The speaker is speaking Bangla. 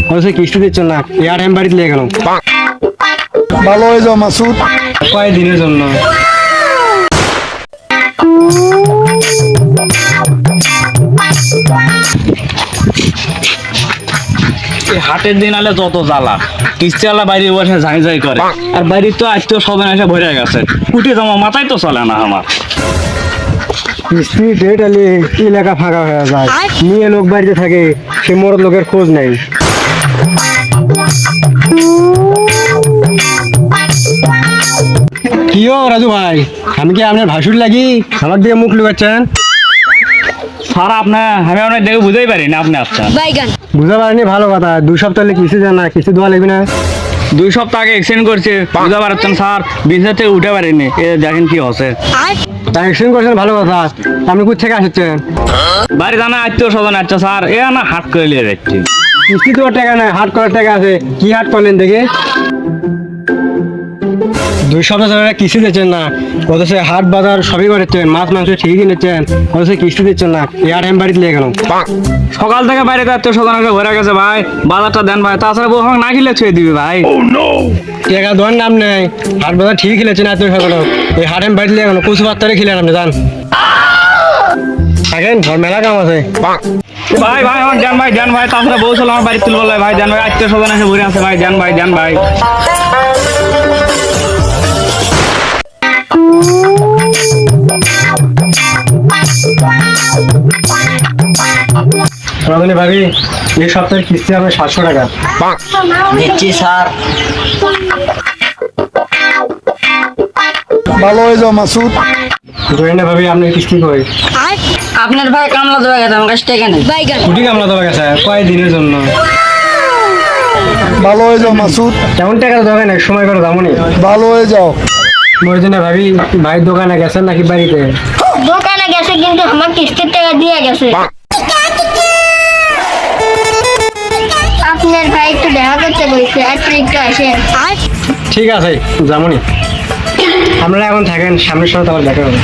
বলছে কিস্তি দিচ্ছ না? এয়ার এম বাড়িতে লেগে গেল ভালো হয়ে যাও মাসুদ? কয় দিনের জন্য? এই হাটের দিন আলে যত জ্বালা কিস্তিওয়ালা বাইরে বসে ঝাই ঝাই করে। আর বাড়ির তো আজ তো সবাই এসে ভরে গেছে। কুটি জমা মাথায় তো চলে না আমার। কিস্তি ডেট আলে এলাকা ফাঁকা হয়ে যায়? নিয়ে লোক বাড়িতে থাকে সে মরদ লোকের খোঁজ নেই কিও রাজু ভাই? আমি কি আপনার ভাসুর লাগি? আমার দিকে মুখ লুকাচ্ছেন? স্যার আপনার আমি আপনার দেখে বুঝতেই পারি না আপনি আচ্ছা বাইগান। পারিনি ভালো কথা। দুই সপ্তাহ হলে কিস্তি দেন না কিস্তি দেওয়া লাগবে না? দুই সপ্তাহ আগে এক্সচেঞ্জ করছে। বুঝতে পারছেন স্যার? বিজনেস থেকে উঠে পারিনি। এ দেখেন কি হচ্ছে। তা এক্সচেঞ্জ করছেন ভালো কথা। আপনি কোথা থেকে আসছেন? বাড়ি জানা আত্মীয় স্বজন আচ্ছা স্যার। এ না হাট করে নিয়ে যাচ্ছি। কিস্তি দেওয়ার টাকা নাই হাট করার টাকা আছে। কি হাট করলেন দেখে? দুই সপ্তাহ ধরে কিস্তি দিচ্ছেন না। অথচ হাট বাজার সবই করেছেন মাছ মাংস ঠিকই কিনেছেন অথচ কিস্তি দিচ্ছেন না। এয়ার এম বাড়িতে গেল সকাল থেকে বাইরে আত্মীয় স্বজন এসে গেছে ভাই বাজারটা দেন ভাই। তাছাড়া বউ না খেলে ছুঁয়ে দিবি ভাই। টাকা দেওয়ার নাম নেই। হাট বাজার ঠিকই খেলেছেন সকাল এই হাট এম বাড়িতে লেগে গেল কুচু পাত্তারে খেলেন আপনি জান। থাকেন ঘর মেলা কাম আছে। ভাই ভাই আমার জান ভাই জান ভাই তাছাড়া বউ ছিল আমার বাড়ি তুলবো ভাই জান ভাই আত্মীয় স্বজন এসে ভরে আছে ভাই জান ভাই জান ভাই। রজনী ভাবি এই সপ্তাহের কিস্তি হবে সাতশো টাকা। দিচ্ছি স্যার। ভালো হয়ে যাও মাসুদ। ভাবি আপনার কিস্তি কই? আপনার ভাই কামলা দেওয়া গেছে আমার কাছে টাকা নেই কুটি কামলা দেওয়া গেছে কয় দিনের জন্য? ভালো হয়ে যাও মাসুদ। কেমন টাকা দেওয়া এক সময় করে দামনি ভালো হয়ে যাও। মর্জিনা ভাবি ভাইয়ের দোকানে গেছেন নাকি বাড়িতে? দোকানে গেছে কিন্তু আমার কিস্তির টাকা দিয়ে গেছে। আপনার ভাই একটু দেখা করতে বলছে একটু একটু আসেন ঠিক আছে যামনি আমরা এখন থাকেন, সামনের সময় তো আবার দেখা হবে।